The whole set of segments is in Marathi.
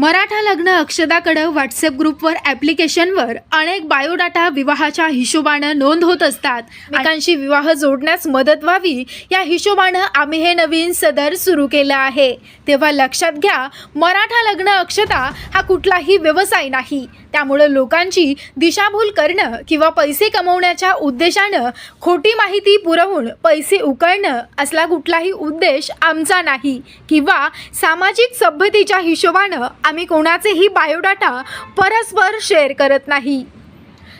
मराठा लग्न अक्षदाकडं व्हॉट्सअप ग्रुपवर ॲप्लिकेशनवर अनेक बायोडाटा विवाहाच्या हिशोबानं नोंद होत असतात. एकमेकांशी विवाह जोडण्यास मदत व्हावी या हिशोबानं आम्ही हे नवीन सदर सुरू केलं आहे. तेव्हा लक्षात घ्या मराठा लग्न अक्षता हा कुठलाही व्यवसाय नाही. त्यामुळं लोकांची दिशाभूल करणं किंवा पैसे कमवण्याच्या उद्देशानं खोटी माहिती पुरवून पैसे उकळणं असला कुठलाही उद्देश आमचा नाही. किंवा सामाजिक सभ्यतेच्या हिशोबानं आम्ही कोणाचेही बायोडाटा परस्पर शेअर करत नाही.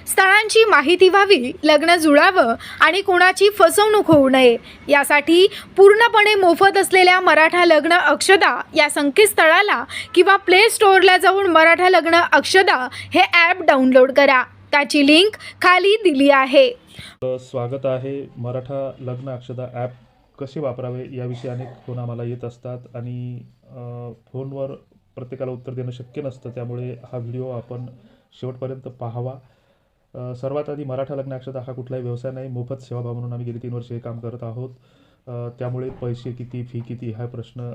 स्थळांची माहिती व्हावी लग्न जुळावं आणि कोणाची फसवणूक होऊ नये यासाठी पूर्णपणे मोफत असलेल्या मराठा लग्न अक्षदा या संकेतस्थळाला किंवा प्ले स्टोअरला जाऊन मराठा लग्न अक्षदा हे ॲप डाउनलोड करा. त्याची लिंक खाली दिली आहे. स्वागत आहे. मराठा लग्न अक्षदा ॲप कसे वापरावे याविषयी अनेक फोन आम्हाला येत असतात आणि फोनवर प्रत्येकाला उत्तर देणं शक्य नसतं. त्यामुळे हा व्हिडिओ आपण शेवटपर्यंत पाहावा. सर्वात आधी मराठा लग्नाक्षता हा कुठलाही व्यवसाय नाही मोफत सेवाभाव म्हणून आम्ही गेली तीन वर्ष हे काम करत आहोत. त्यामुळे पैसे किती फी किती हा प्रश्न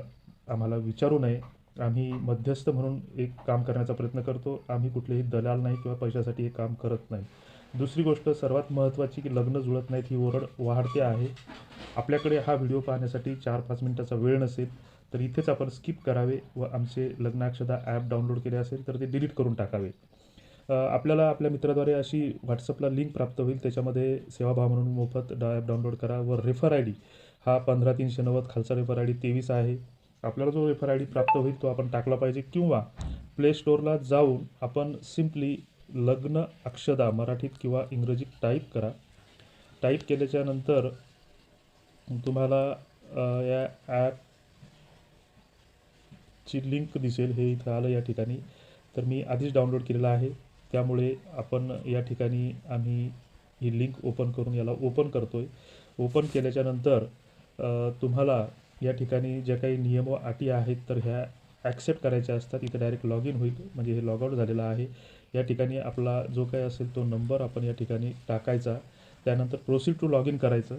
आम्हाला विचारू नये. आम्ही मध्यस्थ म्हणून एक काम करण्याचा प्रयत्न करतो. आम्ही कुठलेही दलाल नाही किंवा पैशासाठी हे काम करत नाही. दुसरी गोष्ट सर्वात महत्त्वाची की लग्न जुळत नाहीत ही ओरड वाढते आहे. आपल्याकडे हा व्हिडिओ पाहण्यासाठी चार पाच मिनटाचा वेळ नसेल तर इथेच आपण स्किप करावे व आमचे लग्नाक्षदा ॲप डाउनलोड केले असेल तर ते डिलीट करून टाकावे. आपल्याला आपल्या मित्राद्वारे अशी व्हॉट्सअपला लिंक प्राप्त होईल त्याच्यामध्ये सेवाभाव म्हणून मोफत डा ॲप डाउनलोड करा व रेफर आय डी हा पंधरा तीनशे नव्वद खालचा रेफर आय डी तेवीस आहे. आपल्याला जो रेफर आय डी प्राप्त होईल तो आपण टाकला पाहिजे किंवा प्ले स्टोअरला जाऊन आपण सिम्पली लग्न अक्षदा मराठीत किंवा इंग्रजीत टाईप करा. टाईप केल्याच्यानंतर तुम्हाला या ॲपची लिंक दिसेल हे इथं आलं या ठिकाणी. तर मी आधीच डाउनलोड केलेलं आहे. त्यामुळे आपण या ठिकाणी आम्ही ही लिंक ओपन करून याला ओपन करतो आहे ओपन केल्याच्यानंतर तुम्हाला या ठिकाणी ज्या काही नियम व अटी आहेत तर ह्या ॲक्सेप्ट करायच्या असतात. इथं डायरेक्ट लॉग इन होईल. म्हणजे हे लॉगआउट झालेलं आहे. या ठिकाणी आपला जो काही असेल तो नंबर आपण या ठिकाणी टाकायचा. त्यानंतर प्रोसीड टू लॉग इन करायचं.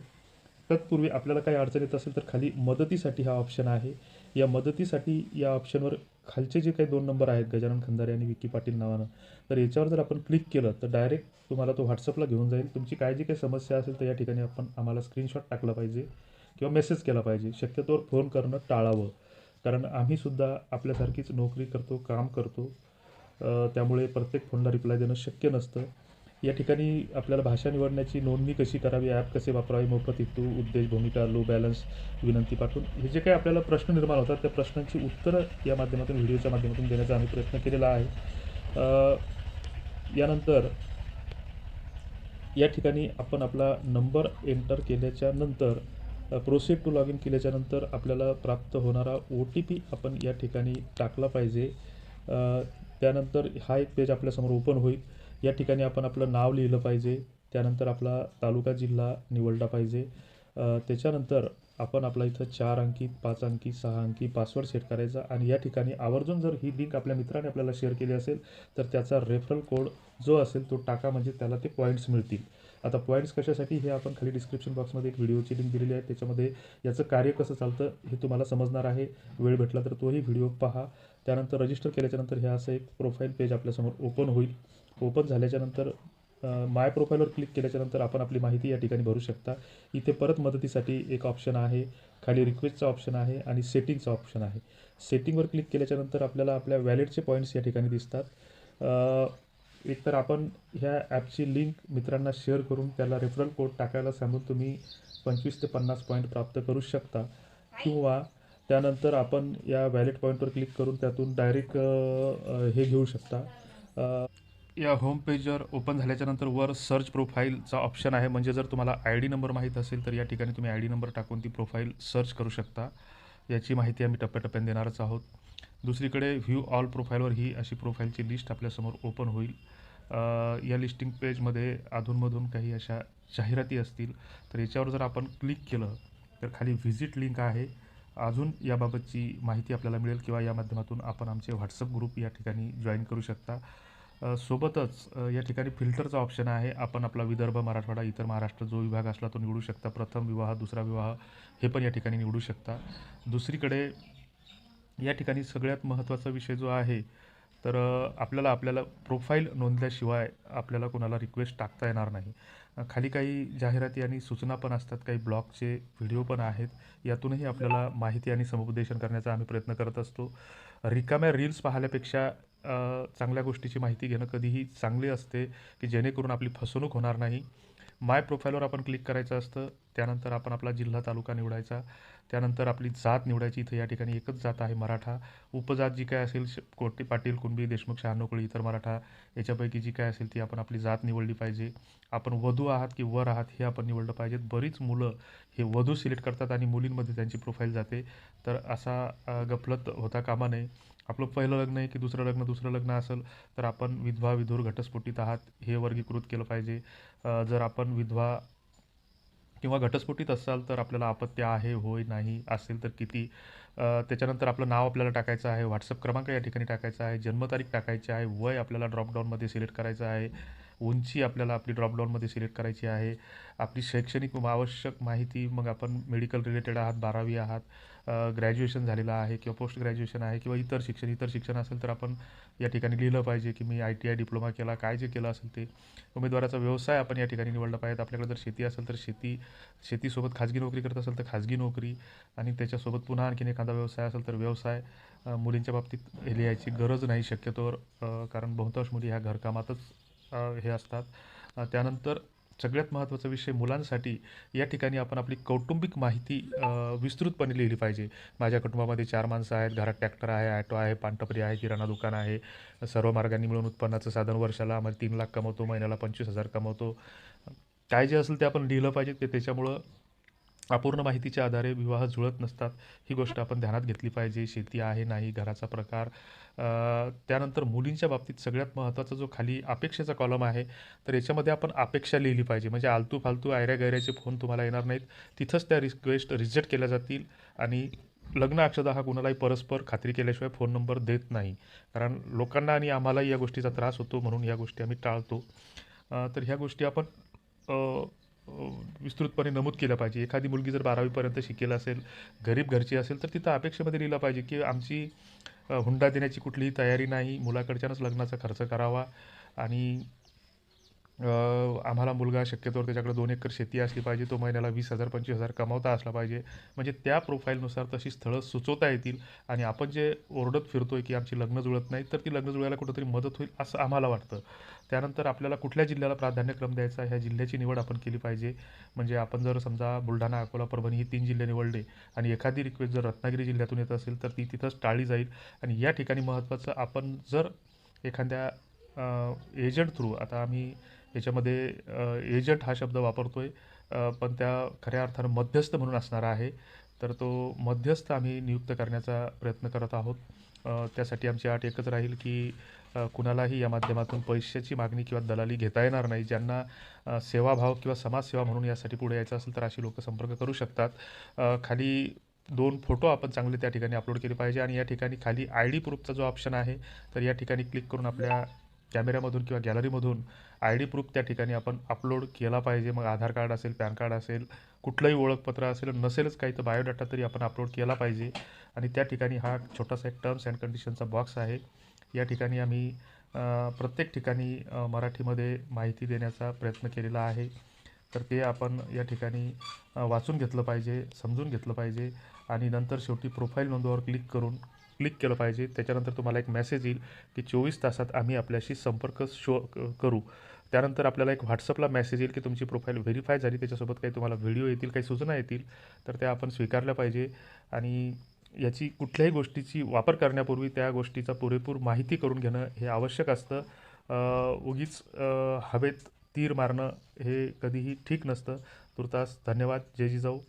तत्पूर्वी आपल्याला काही अडचण येत असेल तर खाली मदतीसाठी हा ऑप्शन आहे. या मदतीसाठी या ऑप्शनवर खालचे जे काही दोन नंबर आहेत गजानन खंदारे आणि विकी पाटील नावानं तर याच्यावर जर आपण क्लिक केलं तर डायरेक्ट तुम्हाला तो व्हॉट्सअपला घेऊन जाईल. तुमची काय जी काही समस्या असेल तर या ठिकाणी आपण आम्हाला स्क्रीनशॉट टाकला पाहिजे किंवा मेसेज केला पाहिजे. शक्यतोवर फोन करणं टाळावं. कारण आम्हीसुद्धा आपल्यासारखीच नोकरी करतो काम करतो. त्यामुळे प्रत्येक फोनला रिप्लाय देणं शक्य नसतं. या ठिकाणी आपल्याला भाषा निवडण्याची नोंदणी कशी करावी ॲप कसे वापरावे मोफत हेतू उद्देश भूमिका लो बॅलन्स विनंती पाठवून हे जे काही आपल्याला प्रश्न निर्माण होतात त्या प्रश्नांची उत्तरं या माध्यमातून व्हिडिओच्या माध्यमातून देण्याचा आम्ही प्रयत्न केलेला आहे. यानंतर या ठिकाणी आपण आपला नंबर एंटर केल्याच्यानंतर प्रोसेड टू लॉग इन केल्याच्यानंतर आपल्याला प्राप्त होणारा ओ टी पी आपण या ठिकाणी टाकला पाहिजे. त्यानंतर हा एक पेज आपल्यासमोर ओपन होईल. या ठिकाणी आपण आपलं नाव लिहिलं पाहिजे. त्यानंतर आपला तालुका जिल्हा निवडला पाहिजे. त्याच्यानंतर आपण आपला इथं चार अंकी पाच अंकी सहा अंकी पासवर्ड सेट करायचा आणि या ठिकाणी आवर्जून जर ही लिंक आपल्या मित्राने आपल्याला शेअर केली असेल तर त्याचा रेफरल कोड जो असेल तो टाका म्हणजे त्याला ते पॉईंट्स मिळतील. आता पॉईंट्स कशासाठी हे आपण खाली डिस्क्रिप्शन बॉक्समध्ये एक व्हिडिओची लिंक दिलेली आहे. त्याच्यामध्ये याचं कार्य कसं चालतं हे तुम्हाला समजणार आहे. वेळ भेटला तर तोही व्हिडिओ पहा. त्यानंतर रजिस्टर केल्याच्यानंतर हे असं एक प्रोफाईल पेज आपल्यासमोर ओपन होईल. ओपन झाल्याच्यानंतर माय प्रोफाईलवर क्लिक केल्याच्यानंतर आपण आपली माहिती या ठिकाणी भरू शकता. इथे परत मदतीसाठी एक ऑप्शन आहे. खाली रिक्वेस्टचा ऑप्शन आहे आणि सेटिंगचा ऑप्शन आहे. सेटिंगवर क्लिक केल्याच्यानंतर आपल्याला आपल्या वॅलेटचे पॉईंट्स या ठिकाणी दिसतात. एकतर आपण ह्या ॲपची लिंक मित्रांना शेअर करून त्याला रेफरल कोड टाकायला सांगून तुम्ही पंचवीस ते पन्नास पॉईंट प्राप्त करू शकता. किंवा त्यानंतर आपण या वॅलेट पॉईंटवर क्लिक करून त्यातून डायरेक्ट हे घेऊ शकता. या होम पेजवर ओपन झाल्याच्यानंतर वर सर्च प्रोफाईलचा ऑप्शन आहे. म्हणजे जर तुम्हाला आय डी नंबर माहीत असेल तर या ठिकाणी तुम्ही आय डी नंबर टाकून ती प्रोफाईल सर्च करू शकता. याची माहिती आम्ही टप्प्याटप्प्याने देणारच आहोत. दुसरीकडे व्ह्यू ऑल प्रोफाईलवर ही अशी प्रोफाईलची लिस्ट आपल्यासमोर ओपन होईल. या लिस्टिंग पेजमध्ये अधूनमधून काही अशा जाहिराती असतील तर याच्यावर जर आपण क्लिक केलं तर खाली व्हिजिट लिंक आहे. अजून याबाबतची माहिती आपल्याला मिळेल किंवा या माध्यमातून आपण आमचे व्हॉट्सअप ग्रुप या ठिकाणी जॉईन करू शकता. सोबतच या ठिकाणी फिल्टरचा ऑप्शन आहे. आपण आपला विदर्भ मराठवाडा इतर महाराष्ट्र जो विभाग असला तो निवडू शकता. प्रथम विवाह दुसरा विवाह हे पण या ठिकाणी निवडू शकता. दुसरीकडे या ठिकाणी सगळ्यात महत्त्वाचा विषय जो आहे तर आपल्याला आपल्याला प्रोफाईल नोंदल्याशिवाय आपल्याला कोणाला रिक्वेस्ट टाकता येणार नाही. खाली काही जाहिराती आणि सूचना पण असतात काही ब्लॉगचे व्हिडिओ पण आहेत. यातूनही आपल्याला माहिती आणि समुपदेशन करण्याचा आम्ही प्रयत्न करत असतो. रिकाम्या रील्स पाहिल्यापेक्षा चांगल्या गोष्टीची माहिती घेणं कधीही चांगली असते की जेणेकरून आपली फसवणूक होणार नाही. माय प्रोफाईलवर आपण क्लिक करायचं असतं. त्यानंतर आपण आपला जिल्हा तालुका निवडायचा. त्यानंतर आपली जात निवडायची. इथं या ठिकाणी एकच जात आहे मराठा. उपजात जी काय असेल श- कोटी पाटील कुणबी देशमुख शहानोकळी इतर मराठा याच्यापैकी जी काय असेल ती आपण आपली जात निवडली पाहिजे. आपण वधू आहात की वर आहात हे आपण निवडलं पाहिजेत. बरीच मुलं हे वधू सिलेक्ट करतात आणि मुलींमध्ये त्यांची प्रोफाईल जाते. तर असा गफलत होता कामा नये. आपलं पहिलं लग्न आहे की दुसरं लग्न दुसरं लग्न असेल तर आपण विधवा विधूर घटस्फोटीत आहात हे वर्गीकृत केलं पाहिजे. जर आपण विधवा किंवा घटस्फोटीत असाल तर आपल्याला आपत्ती आहे होय नाही असेल तर किती. त्याच्यानंतर आपलं नाव आपल्याला टाकायचं आहे व्हॉट्सअप क्रमांक या ठिकाणी टाकायचा आहे जन्मतारीख टाकायची आहे वय आपल्याला ड्रॉपडाऊनमध्ये सिलेक्ट करायचं आहे. उंची आपल्याला आपली ड्रॉपडाऊनमध्ये सिलेक्ट करायची आहे. आपली शैक्षणिक आवश्यक माहिती मग आपण मेडिकल रिलेटेड आहात बारावी आहात ग्रॅज्युएशन झालेलं आहे किंवा पोस्ट ग्रॅज्युएशन आहे किंवा इतर शिक्षण इतर शिक्षण असेल तर आपण या ठिकाणी लिहिलं पाहिजे की मी आय टी आय डिप्लोमा केला काय जे केलं असेल ते. उमेदवाराचा व्यवसाय आपण या ठिकाणी निवडला पाहिजे. आपल्याकडे जर शेती असेल तर शेती शेतीसोबत खाजगी नोकरी करत असेल तर खाजगी नोकरी आणि त्याच्यासोबत पुन्हा आणखीन एखादा व्यवसाय असेल तर व्यवसाय मुलींच्या बाबतीत हे लिहायची गरज नाही शक्यतोवर कारण बहुतांश मुली ह्या घरकामातच हे असतात. त्यानंतर सगळ्यात महत्त्वाचा विषय मुलांसाठी या ठिकाणी आपण आपली कौटुंबिक माहिती विस्तृतपणे लिहिली पाहिजे. माझ्या कुटुंबामध्ये चार माणसं आहेत. घरात ट्रॅक्टर आहे ॲटो आहे पानटपरी आहे किराणा दुकान आहे. सर्व मार्गांनी मिळून उत्पन्नाचं साधन वर्षाला आम्हाला तीन लाख कमवतो महिन्याला पंचवीस हजार कमवतो. काय जे असेल ते आपण लिहिलं पाहिजे. ते त्याच्यामुळं अपूर्ण माहितीच्या आधारे विवाह जुळत नसतात. ही गोष्ट आपण ध्यानात घेतली पाहिजे. शेती आहे नाही घराचा प्रकार. त्यानंतर मुलींच्या बाबतीत सगळ्यात महत्त्वाचा जो खाली अपेक्षेचा कॉलम आहे तर याच्यामध्ये आपण अपेक्षा लिहिली पाहिजे. म्हणजे आलतू फालतू आयऱ्या गैऱ्याचे फोन तुम्हाला येणार नाहीत. तिथंच त्या रिक्वेस्ट रिजेक्ट केल्या जातील आणि लग्न अक्षदा हा कुणालाही परस्पर खात्री केल्याशिवाय फोन नंबर देत नाही. कारण लोकांना आणि आम्हालाही या गोष्टीचा त्रास होतो म्हणून या गोष्टी आम्ही टाळतो. तर ह्या गोष्टी आपण विस्तृतपणे नमूद केल्या पाहिजे. एखादी मुलगी जर बारावीपर्यंत शिकेल असेल गरीब घरची असेल तर तिथं अपेक्षेमध्ये लिहिलं पाहिजे की आमची हुंडा देण्याची कुठलीही तयारी नाही मुलाकडच्यानंच लग्नाचा खर्च करावा आणि आम्हाला मुलगा शक्यतोवर त्याच्याकडे दोन एकर शेती असली पाहिजे तो महिन्याला वीस हजार पंचवीस हजार कमावता असला पाहिजे. म्हणजे त्या प्रोफाईलनुसार तशी स्थळं सुचवता येतील आणि आपण जे ओरडत फिरतो आहे की आमची लग्न जुळत नाही तर ती लग्न जुळायला कुठंतरी मदत होईल असं आम्हाला वाटतं. त्यानंतर आपल्याला कुठल्या जिल्ह्याला प्राधान्यक्रम द्यायचा ह्या जिल्ह्याची निवड आपण केली पाहिजे. म्हणजे आपण जर समजा बुलढाणा अकोला परभणी ही तीन जिल्हे निवडले आणि एखादी रिक्वेस्ट जर रत्नागिरी जिल्ह्यातून येत असेल तर ती तिथंच टाळली जाईल. आणि या ठिकाणी महत्त्वाचं आपण जर एखाद्या एजंट थ्रू आता आम्ही याच्यामध्ये एजंट हा शब्द वापरतो आहे पण त्या खऱ्या अर्थानं मध्यस्थ म्हणून असणारा आहे. तर तो मध्यस्थ आम्ही नियुक्त करण्याचा प्रयत्न करत आहोत. त्यासाठी आमची आठ एकच राहील की कुणालाही या माध्यमातून पैशाची मागणी किंवा दलाली घेता येणार नाही. ज्यांना सेवाभाव किंवा समाजसेवा म्हणून यासाठी पुढे यायचं असेल तर अशी लोक संपर्क करू शकतात. खाली दोन फोटो आपण चांगले त्या ठिकाणी अपलोड केले पाहिजे आणि या ठिकाणी खाली आय डी प्रूफचा जो ऑप्शन आहे तर या ठिकाणी क्लिक करून आपल्या कॅमेऱ्यामधून किंवा गॅलरीमधून आय डी प्रूफ त्या ठिकाणी आपण अपलोड केला पाहिजे. मग आधार कार्ड असेल पॅन कार्ड असेल कुठलंही ओळखपत्र असेल नसेलच काही तर बायोडाटा तरी आपण अपलोड केला पाहिजे. आणि त्या ठिकाणी हा छोटासा एक टर्म्स अँड कंडिशनचा बॉक्स आहे. या ठिकाणी आम्ही प्रत्येक ठिकाणी मराठीमध्ये माहिती देण्याचा प्रयत्न केलेला आहे. तर ते आपण या ठिकाणी वाचून घेतलं पाहिजे समजून घेतलं पाहिजे. आणि नंतर शेवटी प्रोफाईल नोंदवावर क्लिक करून क्लिक केलं पाहिजे. त्याच्यानंतर तुम्हाला एक मेसेज येईल की चोवीस तासात आम्ही आपल्याशी संपर्क शो क- करू. त्यानंतर आपल्याला एक व्हॉट्सअपला मेसेज येईल की तुमची प्रोफाईल व्हेरीफाय झाली. त्याच्यासोबत काही तुम्हाला व्हिडिओ येतील काही सूचना येतील तर त्या आपण स्वीकारल्या पाहिजे. आणि याची कुठल्याही गोष्टीची वापर करण्यापूर्वी त्या गोष्टीचा पुरेपूर माहिती करून घेणं हे आवश्यक असतं. उगीच हवेत तीर मारणं हे कधीही ठीक नसतं. तुर्तास धन्यवाद. जय जिजाऊ.